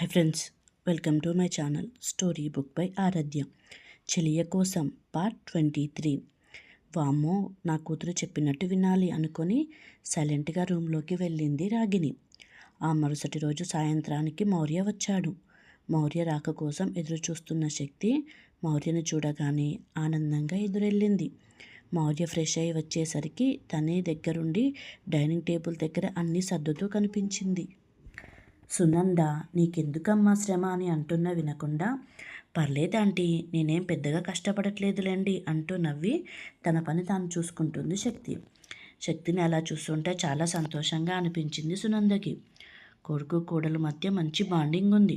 Hi friends welcome to my channel story book by Aradhya. చెలియ కోసం part twenty three. వామ్మో నా కూతురు చెప్పినట్టు వినాలి అనుకొని సైలెంట్గా రూమ్లోకి వెళ్ళింది రాగిని ఆ మరుసటి రోజు సాయంత్రానికి మౌర్య వచ్చాడు. మౌర్య రాక కోసం ఎదురు చూస్తున్న శక్తి మౌర్యను చూడగానే ఆనందంగా ఎదురెళ్ళింది. మౌర్య ఫ్రెష్ అయి వచ్చేసరికి తనే దగ్గరుండి డైనింగ్ టేబుల్ దగ్గర అన్నీ సర్దుతూ కనిపించింది. సునంద నీకెందుకమ్మా శ్రమ అని అంటున్నా వినకుండా పర్లేదంటీ నేనేం పెద్దగా కష్టపడట్లేదులేండి అంటూ నవ్వి తన పని తాను చూసుకుంటుంది శక్తి. శక్తిని అలా చూస్తుంటే చాలా సంతోషంగా అనిపించింది సునందకి. కొడుకు కోడలు మధ్య మంచి బాండింగ్ ఉంది.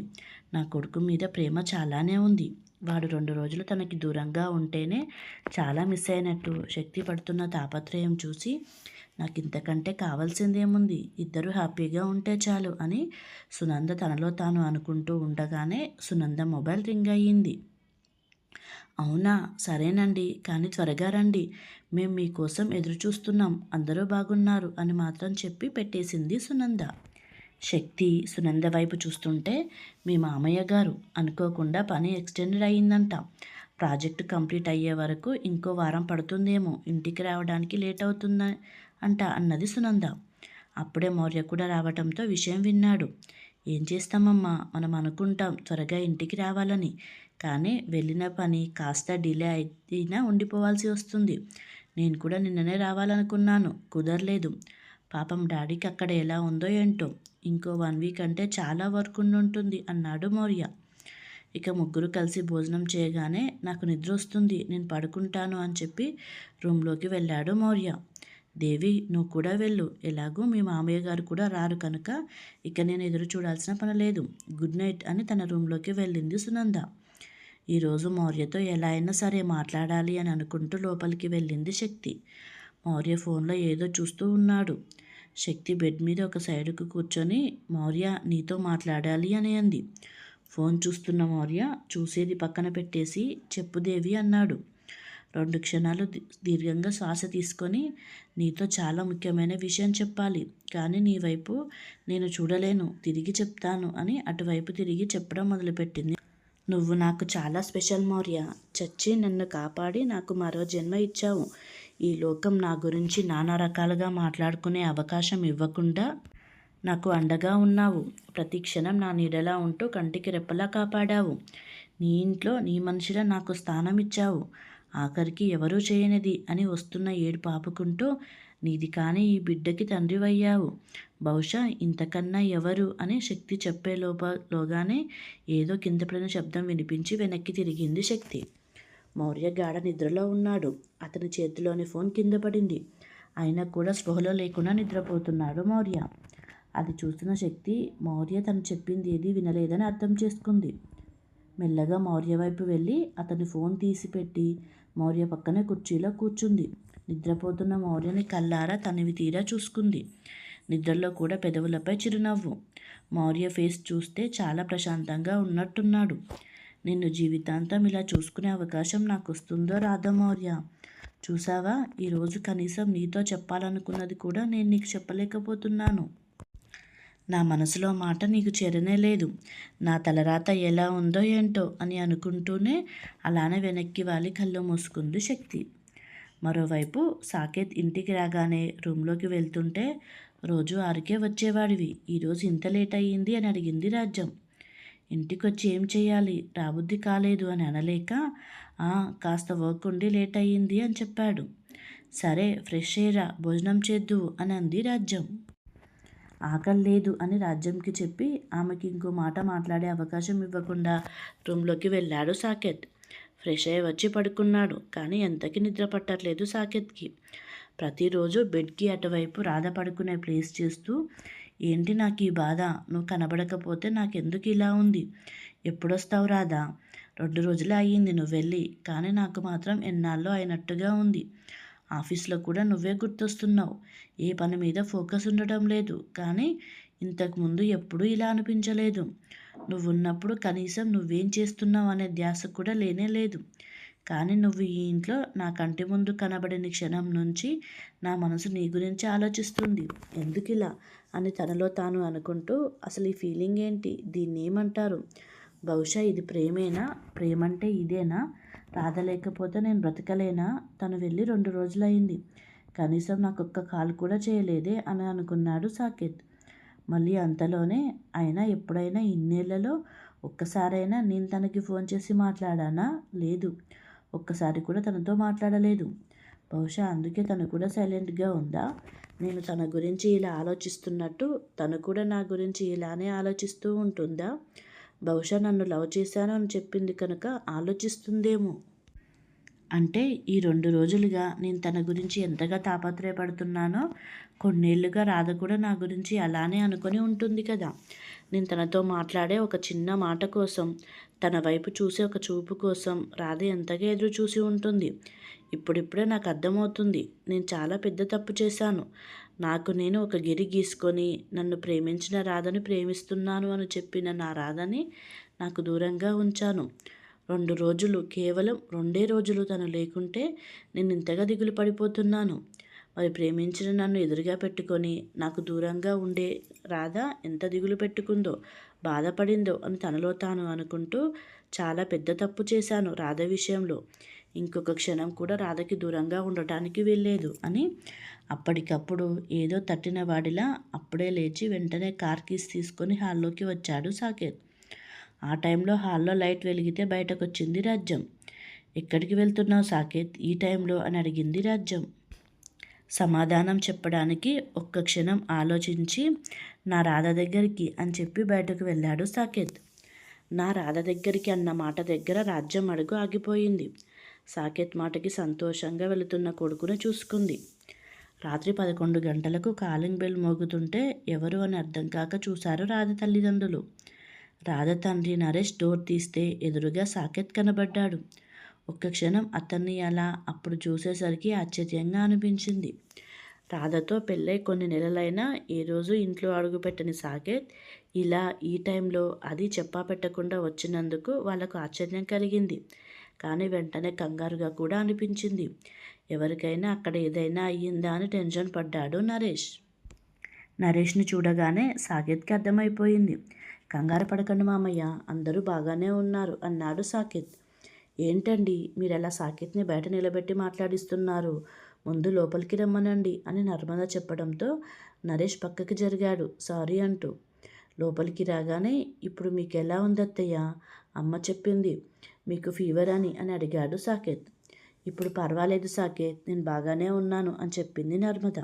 నా కొడుకు మీద ప్రేమ చాలానే ఉంది. వాడు రెండు రోజులు తనకి దూరంగా ఉంటేనే చాలా మిస్ అయినట్టు శక్తి పడుతున్న తాపత్రయం చూసి నాకు ఇంతకంటే కావాల్సిందేముంది? ఇద్దరు హ్యాపీగా ఉంటే చాలు అని సునంద తనలో తాను అనుకుంటూ ఉండగానే సునంద మొబైల్ రింగ్ అయ్యింది. అవునా? సరేనండి. కానీ త్వరగా రండి. మేము మీకోసం ఎదురు చూస్తున్నాం అందరూ బాగున్నారు అని మాత్రం చెప్పి పెట్టేసింది సునంద. శక్తి సునంద వైపు చూస్తుంటే మీ మామయ్య గారు అనుకోకుండా పని ఎక్స్టెండెడ్ అయ్యిందంట. ప్రాజెక్టు కంప్లీట్ అయ్యే వరకు ఇంకో వారం పడుతుందేమో. ఇంటికి రావడానికి లేట్ అవుతుందా? అంట అన్నది సునంద. అప్పుడే మౌర్య కూడా రావటంతో విషయం విన్నాడు. ఏం చేస్తామమ్మా? మనం అనుకుంటాం త్వరగా ఇంటికి రావాలని. కానీ వెళ్ళిన పని కాస్త డిలే అయినా ఉండిపోవాల్సి వస్తుంది. నేను కూడా నిన్ననే రావాలనుకున్నాను. కుదరలేదు. పాపం డాడీకి అక్కడ ఎలా ఉందో ఏంటో. ఇంకో వన్ వీక్ అంటే చాలా వర్క్ ఉంటుంది అన్నాడు మౌర్య. ఇక ముగ్గురు కలిసి భోజనం చేయగానే నాకు నిద్ర వస్తుంది. నేను పడుకుంటాను అని చెప్పి రూమ్లోకి వెళ్ళాడు మౌర్య. దేవి నువ్వు కూడా వెళ్ళు. ఎలాగూ మీ మామయ్య గారు కూడా రారు కనుక ఇక నేను ఎదురు చూడాల్సిన పని లేదు. గుడ్ నైట్ అని తన రూమ్లోకి వెళ్ళింది సునంద. ఈరోజు మౌర్యతో ఎలా అయినా సరే మాట్లాడాలి అని అనుకుంటూ లోపలికి వెళ్ళింది శక్తి. మౌర్య ఫోన్లో ఏదో చూస్తూ ఉన్నాడు. శక్తి బెడ్ మీద ఒక సైడుకు కూర్చొని మౌర్య నీతో మాట్లాడాలి అని అంది. ఫోన్ చూస్తున్న మౌర్య చూసేది పక్కన పెట్టేసి చెప్పుదేవి అన్నాడు. రెండు క్షణాలు దీర్ఘంగా శ్వాస తీసుకొని నీతో చాలా ముఖ్యమైన విషయం చెప్పాలి. కానీ నీ వైపు నేను చూడలేను. తిరిగి చెప్తాను అని అటువైపు తిరిగి చెప్పడం మొదలుపెట్టింది. నువ్వు నాకు చాలా స్పెషల్ మౌర్య. చచ్చి నన్ను కాపాడి నాకు మరో జన్మ ఇచ్చావు. ఈ లోకం నా గురించి నానా రకాలుగా మాట్లాడుకునే అవకాశం ఇవ్వకుండా నాకు అండగా ఉన్నావు. ప్రతి క్షణం నా నీడలా ఉంటూ కంటికి రెప్పలా కాపాడావు. నీ ఇంట్లో నీ మనిషిలా నాకు స్థానం ఇచ్చావు ఆఖరికి ఎవరూ చేయనిది అని వస్తున్న ఏడు పాపుకుంటూ నీది కానీ ఈ బిడ్డకి తండ్రివయ్యావు. బహుశా ఇంతకన్నా ఎవరు అని శక్తి చెప్పే లోపలోగానే ఏదో కింద పడిన శబ్దం వినిపించి వెనక్కి తిరిగింది శక్తి. మౌర్య గాఢ నిద్రలో ఉన్నాడు. అతని చేతిలోని ఫోన్ కింద పడింది. అయినా కూడా స్పృహలో లేకుండా నిద్రపోతున్నాడు మౌర్య. అది చూసిన శక్తి మౌర్య తను చెప్పింది ఏది వినలేదని అర్థం చేసుకుంది. మెల్లగా మౌర్య వైపు వెళ్ళి అతని ఫోన్ తీసిపెట్టి మౌర్య పక్కనే కుర్చీలో కూర్చుంది. నిద్రపోతున్న మౌర్యని కల్లారా తనివి తీరా చూసుకుంది. నిద్రలో కూడా పెదవులపై చిరునవ్వు. మౌర్య ఫేస్ చూస్తే చాలా ప్రశాంతంగా ఉన్నట్టున్నాడు. నిన్ను జీవితాంతం ఇలా చూసుకునే అవకాశం నాకు వస్తుందో రాధా మౌర్య. చూసావా? ఈరోజు కనీసం నీతో చెప్పాలనుకున్నది కూడా నేను నీకు చెప్పలేకపోతున్నాను. నా మనసులో మాట నీకు చేరనే లేదు. నా తలరాత ఎలా ఉందో ఏంటో అని అనుకుంటూనే అలానే వెనక్కి వాలి కళ్ళు మూసుకుంది శక్తి. మరోవైపు సాకేత్ ఇంటికి రాగానే రూమ్లోకి వెళ్తుంటే రోజు ఆరికే వచ్చేవాడివి. ఈరోజు ఇంత లేట్ అయ్యింది అని అడిగింది రాజ్యం. ఇంటికొచ్చి ఏం చేయాలి రాబుద్ది కాలేదు అని అనలేక కాస్త వర్క్ ఉండి లేట్ అయ్యింది అని చెప్పాడు. సరే ఫ్రెష్ అయ్యరా భోజనం చేద్దు అని అంది రాజ్యం. ఆకలి లేదు అని రాజ్యంకి చెప్పి ఆమెకి ఇంకో మాట మాట్లాడే అవకాశం ఇవ్వకుండా రూమ్లోకి వెళ్ళాడు సాకేత్. ఫ్రెష్ అయ్యి వచ్చి పడుకున్నాడు కానీ ఎంతకి నిద్ర పట్టట్లేదు సాకేత్కి. ప్రతిరోజు బెడ్కి అటువైపు రాధ పడుకునే ప్లేస్ చేస్తూ ఏంటి నాకు ఈ బాధ? నువ్వు కనబడకపోతే నాకెందుకు ఇలా ఉంది? ఎప్పుడొస్తావు రాధా? రెండు రోజులే అయ్యింది నువ్వు వెళ్ళి కానీ నాకు మాత్రం ఎన్నాళ్ళు అయినట్టుగా ఉంది. ఆఫీస్లో కూడా నువ్వే గుర్తొస్తున్నావు. ఏ పని మీద ఫోకస్ ఉండటం లేదు. కానీ ఇంతకుముందు ఎప్పుడూ ఇలా అనిపించలేదు. నువ్వు ఉన్నప్పుడు కనీసం నువ్వేం చేస్తున్నావు అనే ధ్యాస కూడా లేనే లేదు. కానీ నువ్వు ఈ ఇంట్లో నా కంటి ముందు కనబడిన క్షణం నుంచి నా మనసు నీ గురించి ఆలోచిస్తుంది. ఎందుకు ఇలా? అని తనలో తాను అనుకుంటూ అసలు ఈ ఫీలింగ్ ఏంటి? దీన్ని ఏమంటారు బహుశా ఇది ప్రేమేనా? ప్రేమంటే ఇదేనా? రాధ లేకపోతే నేను బ్రతకలేనా? తను వెళ్ళి రెండు రోజులైంది కనీసం నాకు ఒక్క కాల్ కూడా చేయలేదే అని అనుకున్నాడు సాకేత్. మళ్ళీ అంతలోనే అయినా ఎప్పుడైనా ఇన్నేళ్ళలో ఒక్కసారైనా నేను తనకి ఫోన్ చేసి మాట్లాడానా? లేదు. ఒక్కసారి కూడా తనతో మాట్లాడలేదు. బహుశా అందుకే తను కూడా సైలెంట్గా ఉందా? నేను తన గురించి ఇలా ఆలోచిస్తున్నట్టు తను కూడా నా గురించి ఇలానే ఆలోచిస్తూ ఉంటుందా? బహుశా నన్ను లవ్ చేశాను అని చెప్పింది కనుక ఆలోచిస్తుందేమో. అంటే ఈ రెండు రోజులుగా నేను తన గురించి ఎంతగా తాపత్రయపడుతున్నానో కొన్నేళ్ళుగా రాధ కూడా నా గురించి అలానే అనుకొని ఉంటుంది కదా. నేను తనతో మాట్లాడే ఒక చిన్న మాట కోసం తన వైపు చూసే ఒక చూపు కోసం రాధ ఎంతగా ఎదురు చూసి ఉంటుంది. ఇప్పుడిప్పుడే నాకు అర్థమవుతుంది. నేను చాలా పెద్ద తప్పు చేశాను. నాకు నేను ఒక గిరి గీసుకొని నన్ను ప్రేమించిన రాధని ప్రేమిస్తున్నాను అని చెప్పిన నా రాధని నాకు దూరంగా ఉంచాను. రెండు రోజులు కేవలం రెండే రోజులు తను లేకుంటే నేను ఇంతగా దిగులు పడిపోతున్నాను. మరి ప్రేమించిన నన్ను ఎదురుగా పెట్టుకొని నాకు దూరంగా ఉండే రాధ ఎంత దిగులు పెట్టుకుందో బాధపడిందో అని తనలో తాను అనుకుంటూ చాలా పెద్ద తప్పు చేశాను రాధ విషయంలో. ఇంకొక క్షణం కూడా రాధకి దూరంగా ఉండటానికి వెళ్ళలేదు అని అప్పటికప్పుడు ఏదో తట్టిన వాడిలా అప్పుడే లేచి వెంటనే కార్ కీస్ తీసుకొని హాల్లోకి వచ్చాడు సాకేత్. ఆ టైంలో హాల్లో లైట్ వెలిగితే బయటకు వచ్చింది రాజ్యం. ఎక్కడికి వెళ్తున్నావు సాకేత్? ఈ టైంలో? అని అడిగింది రాజ్యం. సమాధానం చెప్పడానికి ఒక్క క్షణం ఆలోచించి నా రాధ దగ్గరికి అని చెప్పి బయటకు వెళ్ళాడు సాకేత్. నా రాధ దగ్గరికి అన్న మాట దగ్గర రాజ్యం అడుగు ఆగిపోయింది. సాకేత్ మాటకి సంతోషంగా వెళుతున్న కొడుకును చూసుకుంది. రాత్రి పదకొండు గంటలకు కాలింగ్ బెల్ మోగుతుంటే ఎవరు అని అర్థం కాక చూశారు రాధ తల్లిదండ్రులు. రాధ తండ్రి నరేష్ డోర్ తీస్తే ఎదురుగా సాకేత్ కనబడ్డాడు. ఒక్క క్షణం అతన్ని అలా అప్పుడు చూసేసరికి ఆశ్చర్యంగా అనిపించింది. రాధతో పెళ్ళై కొన్ని నెలలైనా ఏ రోజు ఇంట్లో అడుగుపెట్టని సాకేత్ ఇలా ఈ టైంలో అది చెప్పా పెట్టకుండా వచ్చినందుకు వాళ్ళకు ఆశ్చర్యం కలిగింది. కానీ వెంటనే కంగారుగా కూడా అనిపించింది. ఎవరికైనా అక్కడ ఏదైనా అయ్యిందా అని టెన్షన్ పడ్డాడు నరేష్. నరేష్ని చూడగానే సాకేత్కి అర్థమైపోయింది. కంగారు పడకండి మామయ్య అందరూ బాగానే ఉన్నారు అన్నాడు సాకేత్. ఏంటండి మీరు ఎలా సాకేత్ని బయట నిలబెట్టి మాట్లాడిస్తున్నారు? ముందు లోపలికి రమ్మనండి అని నర్మద చెప్పడంతో నరేష్ పక్కకి జరిగాడు. సారీ అంటూ. లోపలికి రాగానే ఇప్పుడు మీకు ఎలా ఉందత్తయ్య? అమ్మ చెప్పింది. మీకు ఫీవర్ అని అని అడిగాడు సాకేత్. ఇప్పుడు పర్వాలేదు సాకేత్ నేను బాగానే ఉన్నాను అని చెప్పింది నర్మద.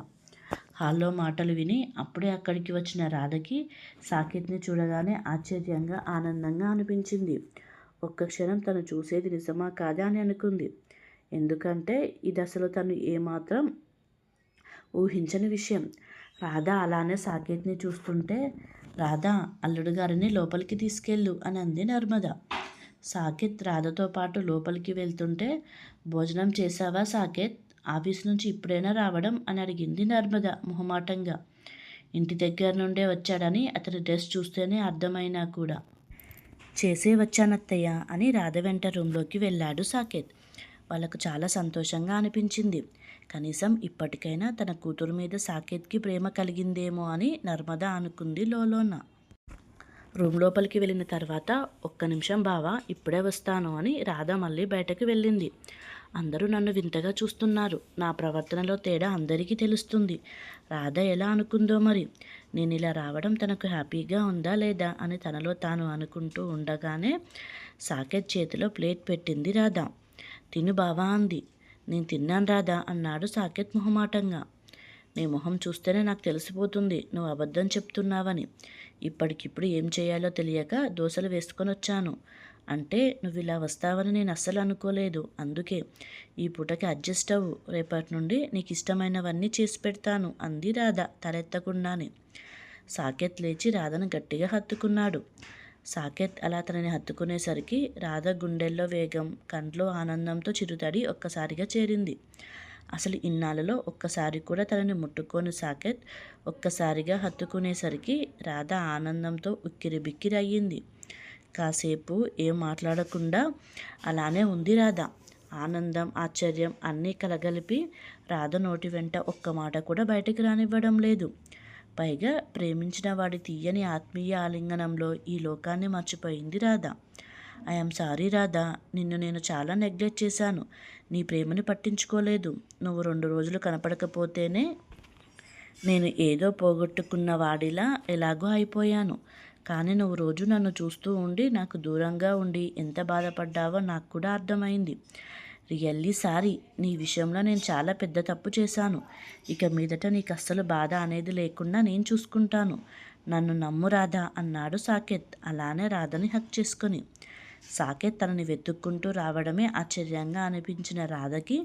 హాల్లో మాటలు విని అప్పుడే అక్కడికి వచ్చిన రాధకి సాకేత్ని చూడగానే ఆశ్చర్యంగా ఆనందంగా అనిపించింది. ఒక్క క్షణం తను చూసేది నిజమా కాదా అని అనుకుంది. ఎందుకంటే ఇది అసలు తను ఏమాత్రం ఊహించని విషయం. రాధ అలానే సాకేత్ని చూస్తుంటే రాధా అల్లుడు గారిని లోపలికి తీసుకెళ్ళు అని అంది నర్మద. సాకేత్ రాధతో పాటు లోపలికి వెళ్తుంటే భోజనం చేశావా సాకేత్? ఆఫీస్ నుంచి ఇప్పుడైనా రావడం? అని అడిగింది నర్మద మొహమాటంగా. ఇంటి దగ్గర నుండే వచ్చాడని అతని డ్రెస్ చూస్తేనే అర్థమైనా కూడా. చేసే వచ్చానత్తయ్య అని రాధ వెంట రూమ్లోకి వెళ్ళాడు సాకేత్. వాళ్ళకు చాలా సంతోషంగా అనిపించింది. కనీసం ఇప్పటికైనా తన కూతురు మీద సాకేత్కి ప్రేమ కలిగిందేమో అని నర్మద అనుకుంది లోలోన. రూమ్ లోపలికి వెళ్ళిన తర్వాత ఒక్క నిమిషం బావా ఇప్పుడే వస్తాను అని రాధ మళ్ళీ బయటకు వెళ్ళింది. అందరూ నన్ను వింతగా చూస్తున్నారు. నా ప్రవర్తనలో తేడా అందరికీ తెలుస్తుంది. రాధ ఎలా అనుకుందో మరి? నేను ఇలా రావడం తనకు హ్యాపీగా ఉందా లేదా అని తనలో తాను అనుకుంటూ ఉండగానే సాకెట్ చేతిలో ప్లేట్ పెట్టింది రాధ. తిను బావా అంది. నేను తిన్నాను రాధా అన్నాడు సాకేత్ మొహమాటంగా. నీ మొహం చూస్తేనే నాకు తెలిసిపోతుంది నువ్వు అబద్ధం చెప్తున్నావని. ఇప్పటికిప్పుడు ఏం చేయాలో తెలియక దోశలు వేసుకొని వచ్చాను. అంటే నువ్వు ఇలా వస్తావని నేను అస్సలు అనుకోలేదు. అందుకే ఈ పూటకి అడ్జస్ట్ అవ్వు. రేపటి నుండి నీకు ఇష్టమైనవన్నీ చేసి పెడతాను అంది రాధ తలెత్తకుండానే. సాకేత్ లేచి రాధను గట్టిగా హత్తుకున్నాడు. సాకేత్ అలా తనని హత్తుకునేసరికి రాధ గుండెల్లో వేగం కంట్లో ఆనందంతో చిరుతడి ఒక్కసారిగా చేరింది. అసలు ఇన్నాళ్ళలో ఒక్కసారి కూడా తనని ముట్టుకొని సాకెత్. ఒక్కసారిగా హత్తుకునేసరికి రాధ ఆనందంతో ఉక్కిరి బిక్కిరి అయ్యింది కాసేపు ఏం మాట్లాడకుండా అలానే ఉంది రాధ. ఆనందం ఆశ్చర్యం అన్నీ కలగలిపి రాధ నోటి వెంట ఒక్క మాట కూడా బయటికి రానివ్వడం లేదు. పైగా ప్రేమించిన వాడి తీయని ఆత్మీయ ఆలింగనంలో ఈ లోకాన్ని మర్చిపోయింది రాధ. ఐఎమ్ సారీ రాధా నిన్ను నేను చాలా నెగ్లెక్ట్ చేశాను. నీ ప్రేమని పట్టించుకోలేదు. నువ్వు రెండు రోజులు కనపడకపోతేనే నేను ఏదో పోగొట్టుకున్న వాడిలా ఎలాగో అయిపోయాను. కానీ నువ్వు రోజు నన్ను చూస్తూ ఉండి నాకు దూరంగా ఉండి ఎంత బాధపడ్డావో నాకు కూడా అర్థమైంది. Really sorry. నీ విషయంలో నేను చాలా పెద్ద తప్పు చేశాను. ఇక మీదట నీకు అస్సలు బాధ అనేది లేకుండా నేను చూసుకుంటాను. నన్ను నమ్ము రాధా అన్నాడు సాకేత్. అలానే రాధని హక్ చేసుకొని. సాకేత్ తనని వెతుక్కుంటూ రావడమే ఆశ్చర్యంగా అనిపించిన రాధకి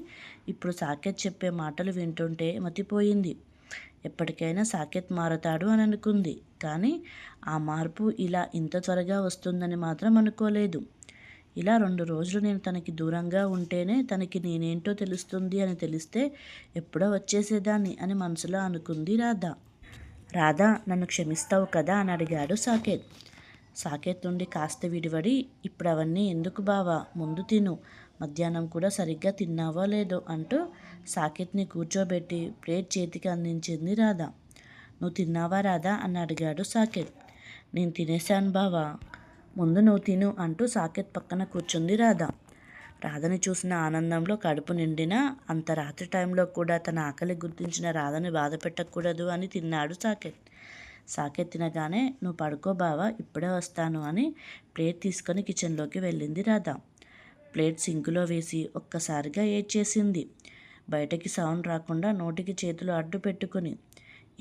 ఇప్పుడు సాకేత్ చెప్పే మాటలు వింటుంటే మతిపోయింది. ఎప్పటికైనా సాకేత్ మారతాడు అని అనుకుంది. కానీ ఆ మార్పు ఇలా ఇంత త్వరగా వస్తుందని మాత్రం అనుకోలేదు. ఇలా రెండు రోజులు నేను తనకి దూరంగా ఉంటేనే తనకి నేనేంటో తెలుస్తుంది అని తెలిస్తే ఎప్పుడో వచ్చేసేదాన్ని అని మనసులో అనుకుంది రాధ. రాధ నన్ను క్షమిస్తావు కదా అని అడిగాడు సాకేత్. సాకేత్ నుండి కాస్త విడివడి ఇప్పుడు అవన్నీ ఎందుకు బావా? ముందు తిను. మధ్యాహ్నం కూడా సరిగ్గా తిన్నావో లేదో అంటూ సాకేత్ని కూర్చోబెట్టి ప్లేట్ చేతికి అందించింది రాధ. నువ్వు తిన్నావా రాధా? అని అడిగాడు సాకేత్. నేను తినేశాను బావా. ముందు నువ్వు తిను అంటూ సాకేత్ పక్కన కూర్చుంది రాధ. రాధని చూసిన ఆనందంలో కడుపు నిండినా అంత రాత్రి టైంలో కూడా తన ఆకలి గుర్తించిన రాధని బాధ పెట్టకూడదు అని తిన్నాడు సాకేత్. సాకెత్తినగానే నువ్వు పడుకో బావా ఇప్పుడే వస్తాను అని ప్లేట్ తీసుకొని కిచెన్లోకి వెళ్ళింది రాధ. ప్లేట్ సింకులో వేసి ఒక్కసారిగా ఏడ్చేసింది. బయటకి సౌండ్ రాకుండా నోటికి చేతులు అడ్డు పెట్టుకుని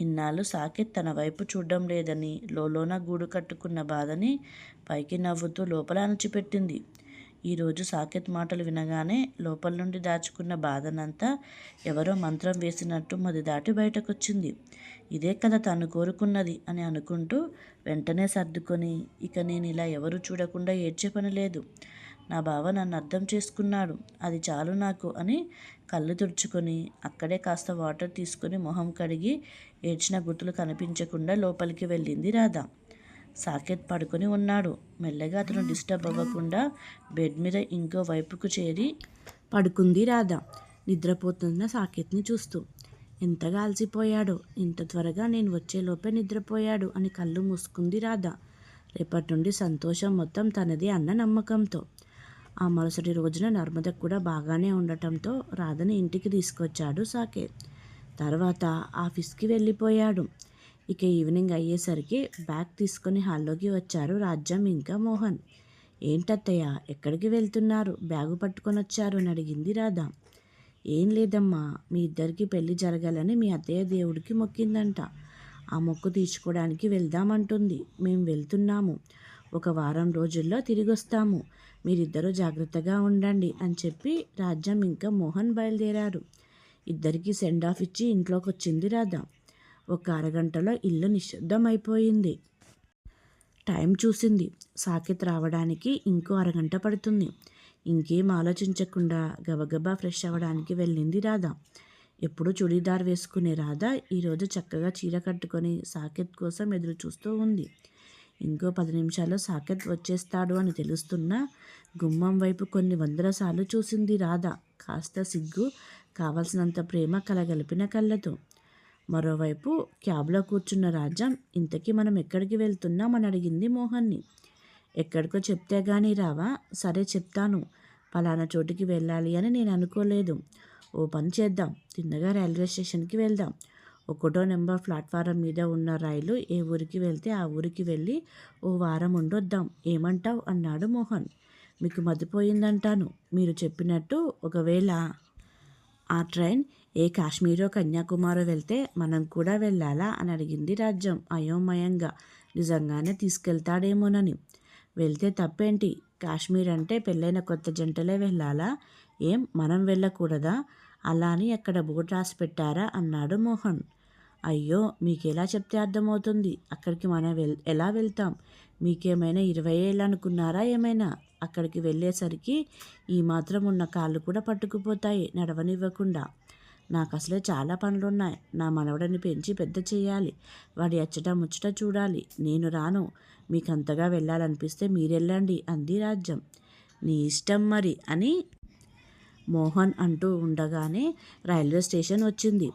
ఇన్నాళ్ళు సాకెత్ తన వైపు చూడడం లేదని లోలోన గూడు కట్టుకున్న బాధని పైకి నవ్వుతూ లోపల అణచిపెట్టింది. ఈరోజు సాకేత్ మాటలు వినగానే లోపల నుండి దాచుకున్న బాధనంతా ఎవరో మంత్రం వేసినట్టు మది దాటి బయటకొచ్చింది. ఇదే కదా తను కోరుకున్నది అని అనుకుంటూ వెంటనే సర్దుకొని ఇక నేను ఇలా ఎవరు చూడకుండా ఏడ్చే పని లేదు. నా బావ నన్ను అర్థం చేసుకున్నాడు. అది చాలు నాకు అని కళ్ళు తుడుచుకొని అక్కడే కాస్త వాటర్ తీసుకొని మొహం కడిగి ఏడ్చిన గుర్తులు కనిపించకుండా లోపలికి వెళ్ళింది రాధ. సాకేత్ పడుకొని ఉన్నాడు. మెల్లగా అతను డిస్టర్బ్ అవ్వకుండా బెడ్ మీద ఇంకో వైపుకు చేరి పడుకుంది రాధా. నిద్రపోతున్న సాకేత్ని చూస్తూ. ఎంతగా అలసిపోయాడో ఇంత త్వరగా నేను వచ్చేలోపే నిద్రపోయాడు అని కళ్ళు మూసుకుంది రాధ. రేపటి నుండి సంతోషం మొత్తం తనది అన్న నమ్మకంతో. ఆ మరుసటి రోజున నర్మద కూడా బాగానే ఉండటంతో రాధని ఇంటికి తీసుకొచ్చాడు సాకేత్. తర్వాత ఆఫీస్కి వెళ్ళిపోయాడు. ఇక ఈవినింగ్ అయ్యేసరికి బ్యాగ్ తీసుకొని హాల్లోకి వచ్చారు రాజ్యం ఇంకా మోహన్. ఏంటత్తయ్య ఎక్కడికి వెళ్తున్నారు? బ్యాగు పట్టుకొని వచ్చారు అని అడిగింది రాధ. ఏం లేదమ్మా మీ ఇద్దరికి పెళ్ళి జరగాలని మీ అత్తయ్య దేవుడికి మొక్కిందంట. ఆ మొక్కు తీర్చుకోవడానికి వెళ్దామంటుంది. మేము వెళ్తున్నాము. ఒక వారం రోజుల్లో తిరిగి వస్తాము మీరిద్దరూ జాగ్రత్తగా ఉండండి అని చెప్పి రాజ్యం ఇంకా మోహన్ బయలుదేరారు. ఇద్దరికి సెండ్ ఆఫ్ ఇచ్చి ఇంట్లోకి వచ్చింది రాధ. ఒక అరగంటలో ఇల్లు నిశ్శబ్దం అయిపోయింది టైం చూసింది. సాకెత్ రావడానికి ఇంకో అరగంట పడుతుంది. ఇంకేం ఆలోచించకుండా గబగబా ఫ్రెష్ అవ్వడానికి వెళ్ళింది రాధ. ఎప్పుడు చుడీదార్ వేసుకునే రాధ ఈరోజు చక్కగా చీర కట్టుకొని సాకెత్ కోసం ఎదురు చూస్తూ ఉంది. ఇంకో పది నిమిషాల్లో సాకెత్ వచ్చేస్తాడు అని తెలుస్తున్నా గుమ్మం వైపు కొన్ని వందల సార్లు చూసింది రాధ. కాస్త సిగ్గు కావలసినంత ప్రేమ కలగలిపిన కళ్ళతో. మరోవైపు క్యాబ్లో కూర్చున్న రాజ్యం ఇంతకీ మనం ఎక్కడికి వెళ్తున్నామని అడిగింది మోహన్ని. ఎక్కడికో చెప్తే కానీ రావా? సరే చెప్తాను. పలానా చోటుకి వెళ్ళాలి అని నేను అనుకోలేదు. ఓ పని చేద్దాం. తిన్నగా రైల్వే స్టేషన్కి వెళ్దాం. ఒకటో నెంబర్ ప్లాట్ఫారం మీద ఉన్న రైలు ఏ ఊరికి వెళ్తే ఆ ఊరికి వెళ్ళి ఓ వారం ఉండొద్దాం. ఏమంటావు? అన్నాడు మోహన్. మీకు మతిపోయిందంటాను. మీరు చెప్పినట్టు ఒకవేళ ఆ ట్రైన్ ఏ కాశ్మీరో కన్యాకుమారో వెళ్తే మనం కూడా వెళ్ళాలా? అని అడిగింది రాజ్యం అయోమయంగా. నిజంగానే తీసుకెళ్తాడేమోనని. వెళ్తే తప్పేంటి? కాశ్మీర్ అంటే పెళ్ళైన కొత్త జంటలే వెళ్ళాలా? ఏం మనం వెళ్ళకూడదా? అలా అని అక్కడ బోర్డు రాసి పెట్టారా? అన్నాడు మోహన్. అయ్యో మీకు ఎలా చెప్తే అర్థమవుతుంది? అక్కడికి మనం వెల్ ఎలా వెళ్తాం? మీకేమైనా ఇరవై ఏళ్ళు అనుకున్నారా ఏమైనా? అక్కడికి వెళ్ళేసరికి ఈ మాత్రం ఉన్న కాళ్ళు కూడా పట్టుకుపోతాయి నడవనివ్వకుండా. నాకు అసలే చాలా పనులున్నాయి. నా మనవడిని పెంచి పెద్ద చేయాలి. వాడి అచ్చట ముచ్చట చూడాలి. నేను రాను. మీకంతగా వెళ్ళాలనిపిస్తే మీరెళ్ళండి అంది రాజ్యం. నీ ఇష్టం మరి అని మోహన్ అంటూ ఉండగానే రైల్వే స్టేషన్ వచ్చింది.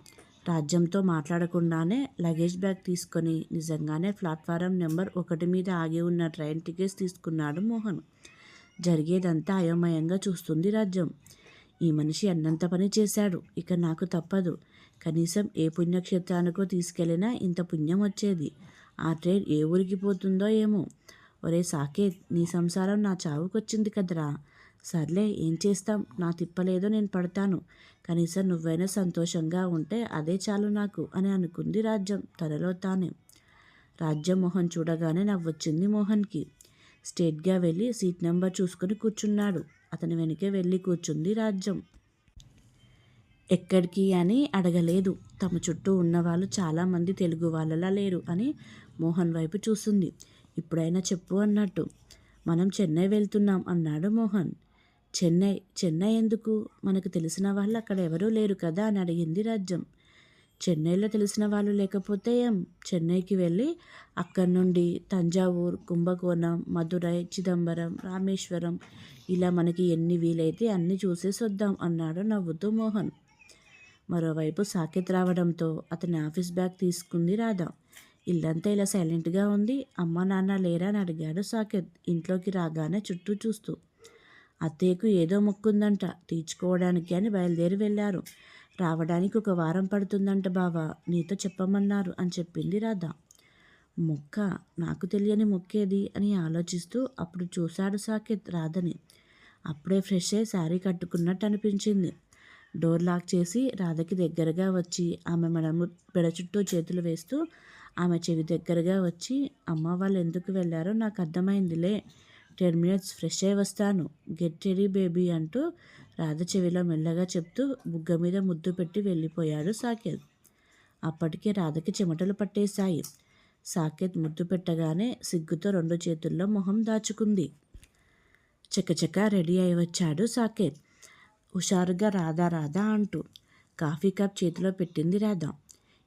రాజ్యంతో మాట్లాడకుండానే లగేజ్ బ్యాగ్ తీసుకొని నిజంగానే ప్లాట్ఫారం నెంబర్ ఒకటి మీద ఆగి ఉన్న ట్రైన్ టికెట్స్ తీసుకున్నాడు మోహన్. జరిగేదంతా అయోమయంగా చూస్తుంది రాజ్యం. ఈ మనిషి అన్నంత పని చేశాడు. ఇక నాకు తప్పదు. కనీసం ఏ పుణ్యక్షేత్రానికో తీసుకెళ్ళినా ఇంత పుణ్యం వచ్చేది. ఆ ట్రైన్ ఏ ఊరికి పోతుందో ఏమో. ఒరే సాకేత్ నీ సంసారం నా చావుకొచ్చింది కదరా. సర్లే ఏం చేస్తాం? నా తిప్పలేదో నేను పడతాను. కనీసం నువ్వైనా సంతోషంగా ఉంటే అదే చాలు నాకు అని అనుకుంది రాజ్యం తనలో తానే. రాజ్యం మోహన్ చూడగానే నవ్వొచ్చింది మోహన్కి. స్టేట్గా వెళ్ళి సీట్ నెంబర్ చూసుకుని కూర్చున్నాడు. అతని వెనకే వెళ్ళి కూర్చుంది రాజ్యం. ఎక్కడికి అని అడగలేదు. తమ చుట్టూ ఉన్నవాళ్ళు చాలామంది తెలుగు వాళ్ళలా లేరు అని మోహన్ వైపు చూస్తుంది ఇప్పుడైనా చెప్పు అన్నట్టు. మనం చెన్నై వెళ్తున్నాం అన్నాడు మోహన్. చెన్నై చెన్నై ఎందుకు? మనకు తెలిసిన వాళ్ళు అక్కడ ఎవరూ లేరు కదా అని అడిగింది రాజ్యం. చెన్నైలో తెలిసిన వాళ్ళు లేకపోతే ఏం? చెన్నైకి వెళ్ళి అక్కడి నుండి తంజావూర్ కుంభకోణం మధురై చిదంబరం రామేశ్వరం ఇలా మనకి ఎన్ని వీలైతే అన్ని చూసేసి వద్దాం అన్నాడు నవ్వుతూ మోహన్. మరోవైపు సాకెత్ రావడంతో అతని ఆఫీస్ బ్యాగ్ తీసుకుంది రాధా. ఇల్లంతా ఇలా సైలెంట్గా ఉంది. అమ్మ నాన్న లేరా అని అడిగాడు సాకెత్ ఇంట్లోకి రాగానే చుట్టూ చూస్తూ. అత్తయ్యకు ఏదో మొక్కుందంట తీర్చుకోవడానికి అని బయలుదేరి వెళ్ళారు. రావడానికి ఒక వారం పడుతుందంట బావా నీతో చెప్పమన్నారు అని చెప్పింది రాధ. మొక్క నాకు తెలియని మొక్కేది అని ఆలోచిస్తూ అప్పుడు చూశాడు సాకేత్ రాధని. అప్పుడే ఫ్రెష్ అయ్యి శారీ కట్టుకున్నట్టు అనిపించింది. డోర్ లాక్ చేసి రాధకి దగ్గరగా వచ్చి ఆమె మెడము పెడ చుట్టూ చేతులు వేస్తూ ఆమె చెవి దగ్గరగా వచ్చి అమ్మ వాళ్ళు ఎందుకు వెళ్ళారో నాకు అర్థమైందిలే. టెన్ మినిట్స్ ఫ్రెష్ అయి వస్తాను. గెట్ రెడీ బేబీ అంటూ రాధ చెవిలో మెల్లగా చెప్తూ బుగ్గ మీద ముద్దు పెట్టి వెళ్ళిపోయాడు సాకేత్. అప్పటికే రాధకి చెమటలు పట్టేశాయి. సాకేత్ ముద్దు పెట్టగానే సిగ్గుతో రెండు చేతుల్లో మొహం దాచుకుంది. చకచక రెడీ అయి వచ్చాడు సాకేత్. హుషారుగా రాధా రాధా అంటూ కాఫీ కప్ చేతిలో పెట్టింది రాధ.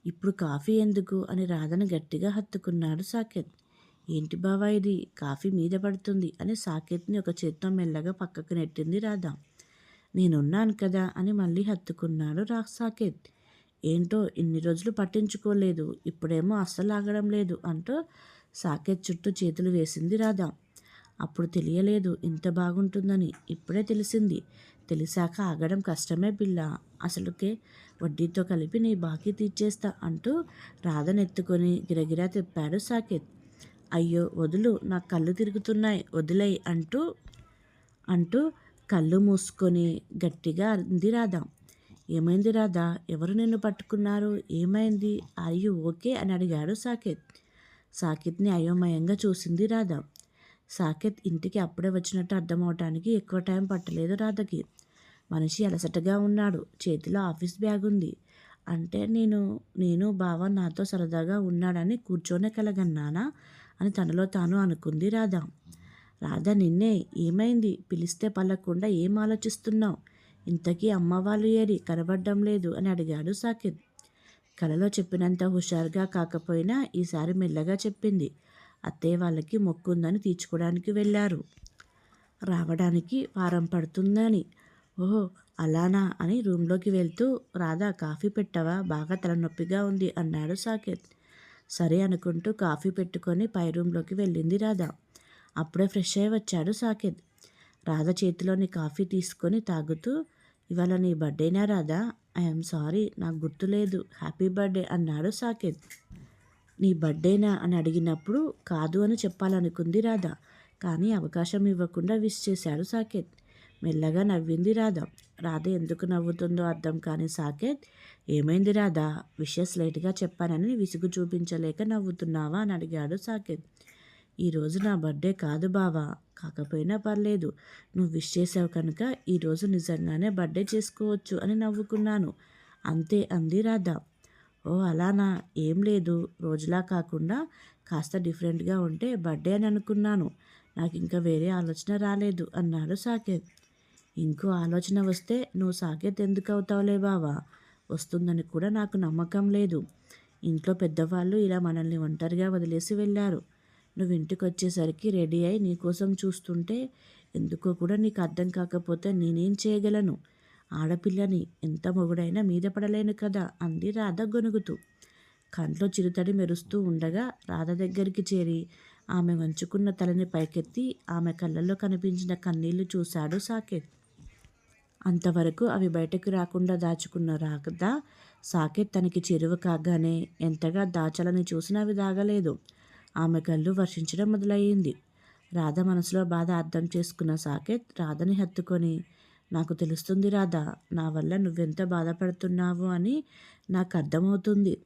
ఇప్పుడు కాఫీ ఎందుకు అని రాధను గట్టిగా హత్తుకున్నాడు సాకేత్. ఏంటి బావా ఇది? కాఫీ మీద పడుతుంది అని సాకేత్ని ఒక చేత్తో మెల్లగా పక్కకు నెట్టింది రాధ. నేనున్నాను కదా అని మళ్ళీ హత్తుకున్నాడు రా సాకేత్ ఏంటో ఇన్ని రోజులు పట్టించుకోలేదు ఇప్పుడేమో అస్సలు ఆగడం లేదు అంటూ సాకేత్ చుట్టూ చేతులు వేసింది రాధా. అప్పుడు తెలియలేదు ఇంత బాగుంటుందని ఇప్పుడే తెలిసింది. తెలిసాక ఆగడం కష్టమే పిల్ల అసలుకే వడ్డీతో కలిపి నీ బాకీ తీర్చేస్తా అంటూ రాధనెత్తుకొని గిరగిరా తిప్పాడు సాకేత్. అయ్యో వదులు నా కళ్ళు తిరుగుతున్నాయి వదిలేయి అంటూ అంటూ కళ్ళు మూసుకొని గట్టిగా అంది రాధ. ఏమైంది రాధా? ఎవరు నిన్ను పట్టుకున్నారు? ఏమైంది? అయ్యో ఓకే అని అడిగాడు సాకేత్. సాకేత్ని అయోమయంగా చూసింది రాధ. సాకేత్ ఇంటికి అప్పుడే వచ్చినట్టు అర్థమవటానికి ఎక్కువ టైం పట్టలేదు రాధకి. మనిషి అలసటగా ఉన్నాడు. చేతిలో ఆఫీస్ బ్యాగ్ ఉంది. అంటే నేను నేను బావ నాతో సరదాగా ఉన్నాడని కూర్చోనే కలగన్నానా? అని తనలో తాను అనుకుంది రాధ. రాధా నిన్నే ఏమైంది? పిలిస్తే పలకుండా ఏం ఆలోచిస్తున్నావు? ఇంతకీ అమ్మవాళ్ళు ఏరి కనబడ్డం లేదు అని అడిగాడు సాకిద్ కలలో చెప్పినంత హుషారుగా కాకపోయినా ఈసారి మెల్లగా చెప్పింది. అత్తయ్య వాళ్ళకి మొక్కుందని తీర్చుకోవడానికి వెళ్ళారు. రావడానికి వారం పడుతుందని. ఓహో అలానా అని రూమ్లోకి వెళ్తూ రాధా కాఫీ పెట్టవా? బాగా తలనొప్పిగా ఉంది అన్నాడు సాకేత్. సరే అనుకుంటూ కాఫీ పెట్టుకొని పై రూమ్లోకి వెళ్ళింది రాధా. అప్పుడే ఫ్రెష్ అయ్యి వచ్చాడు సాకేత్. రాధ చేతిలోని కాఫీ తీసుకొని తాగుతూ ఇవాళ నీ బర్త్డేనా రాధా? ఐఎమ్ సారీ నాకు గుర్తులేదు. హ్యాపీ బర్త్డే అన్నాడు సాకేత్. నీ బర్త్డేనా అని అడిగినప్పుడు కాదు అని చెప్పాలనుకుంది రాధ. కానీ అవకాశం ఇవ్వకుండా విష్ చేశాడు సాకేత్. మెల్లగా నవ్వింది రాధ. రాధ ఎందుకు నవ్వుతుందో అర్థం కాని సాకేత్ ఏమైంది రాధ? విషెస్ లేట్గా చెప్పానని విసుగు చూపించలేక నవ్వుతున్నావా అని అడిగాడు సాకేత్. ఈరోజు నా బర్త్డే కాదు బావా. కాకపోయినా పర్లేదు. నువ్వు విష్ చేసావు కనుక ఈరోజు నిజంగానే బర్త్డే చేసుకోవచ్చు అని నవ్వుకున్నాను. అంతే అంది రాధ. ఓ అలానా? ఏం లేదు. రోజులా కాకుండా కాస్త డిఫరెంట్గా ఉంటే బర్త్డే అని అనుకున్నాను. నాకు ఇంకా వేరే ఆలోచన రాలేదు అన్నాడు సాకేత్. ఇంకో ఆలోచన వస్తే నువ్వు సాకేత్ ఎందుకు అవుతావులే బావా? వస్తుందని కూడా నాకు నమ్మకం లేదు. ఇంట్లో పెద్దవాళ్ళు ఇలా మనల్ని ఒంటరిగా వదిలేసి వెళ్ళారు. నువ్వు ఇంటికి వచ్చేసరికి రెడీ అయి నీకోసం చూస్తుంటే ఎందుకో కూడా నీకు అర్థం కాకపోతే నేనేం చేయగలను? ఆడపిల్లని ఎంత మొగుడైనా మీద పడలేను కదా అంది రాధ గొనుగుతూ. కంట్లో చిరుతడి మెరుస్తూ ఉండగా రాధ దగ్గరికి చేరి ఆమె వంచుకున్న తలని పైకెత్తి ఆమె కళ్ళల్లో కనిపించిన కన్నీళ్ళు చూశాడు సాకేత్. అంతవరకు అవి బయటకు రాకుండా దాచుకున్న రాధ సాకేత్ తనకి చేరువ కాగానే ఎంతగా దాచాలని చూసినా అవి దాగలేదు. ఆమె కళ్ళు వర్షించడం మొదలయ్యింది. రాధ మనసులో బాధ అర్థం చేసుకున్న సాకేత్ రాధని హత్తుకొని నాకు తెలుస్తుంది రాధ నా వల్ల నువ్వెంత బాధపడుతున్నావు? అని నాకు అర్థమవుతుంది.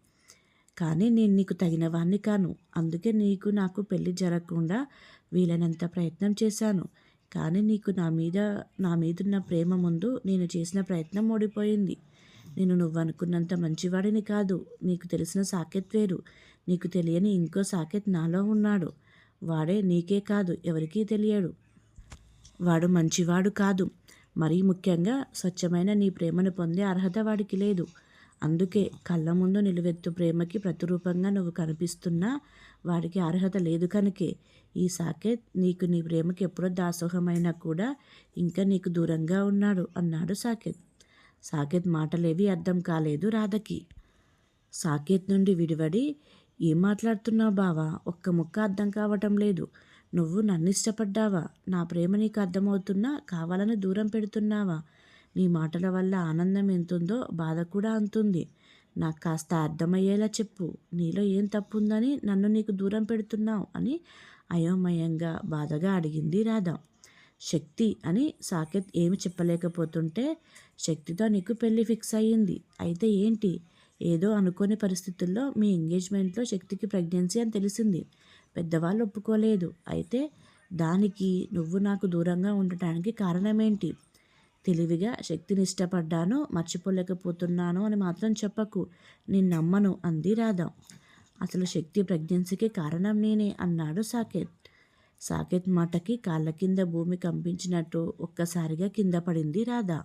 కానీ నేను నీకు తగిన వాణ్ణి కాను. అందుకే నీకు నాకు పెళ్ళి జరగకుండా వీలైనంత ప్రయత్నం చేశాను. కానీ నీకు నా మీద నా మీదున్న ప్రేమ ముందు నేను చేసిన ప్రయత్నం ఓడిపోయింది. నేను నువ్వు అనుకున్నంత మంచివాడిని కాదు. నీకు తెలిసిన సాకెత్ వేరు. నీకు తెలియని ఇంకో సాకెత్ నాలో ఉన్నాడు. వాడే నీకే కాదు ఎవరికీ తెలియడు. వాడు మంచివాడు కాదు. మరీ ముఖ్యంగా స్వచ్ఛమైన నీ ప్రేమను పొందే అర్హత వాడికి లేదు. అందుకే కళ్ళ ముందు నిలువెత్తు ప్రేమకి ప్రతిరూపంగా నువ్వు కనిపిస్తున్నా వాడికి అర్హత లేదు కనుకే. ఈ సాకేత్ నీకు నీ ప్రేమకి ఎప్పుడో దాసోహమైనా కూడా ఇంకా నీకు దూరంగా ఉన్నాడు అన్నాడు సాకేత్. సాకేత్ మాటలేవి అర్థం కాలేదు రాధకి. సాకేత్ నుండి విడివడి ఏం మాట్లాడుతున్నావు బావా? ఒక్క ముక్క అర్థం కావటం లేదు. నువ్వు నన్ను ఇష్టపడ్డావా నా ప్రేమ నీకు అర్థమవుతున్నా కావాలని దూరం పెడుతున్నావా? నీ మాటల వల్ల ఆనందం ఎంతుందో బాధ కూడా అంతుంది. నాకు కాస్త అర్థమయ్యేలా చెప్పు. నీలో ఏం తప్పుందని నన్ను నీకు దూరం పెడుతున్నావు అని అయోమయంగా బాధగా అడిగింది రాధ. శక్తి అని సాకేత్ ఏమి చెప్పలేకపోతుంటే శక్తితో నీకు పెళ్ళి ఫిక్స్ అయ్యింది. అయితే ఏంటి? ఏదో అనుకోని పరిస్థితుల్లో మీ ఎంగేజ్మెంట్లో శక్తికి ప్రెగ్నెన్సీ అని తెలిసింది. పెద్దవాళ్ళు ఒప్పుకోలేదు. అయితే దానికి నువ్వు నాకు దూరంగా ఉండటానికి కారణమేంటి? తెలివిగా శక్తిని ఇష్టపడ్డాను మర్చిపోలేకపోతున్నాను అని మాత్రం చెప్పకు. నేను నమ్మను అంది రాధా. అసలు శక్తి ప్రెగ్నెన్సీకి కారణం నేనే అన్నాడు సాకేత్. సాకేత్ మాటకి కాళ్ళ కింద భూమి కంపించినట్టు ఒక్కసారిగా కింద పడింది రాధా.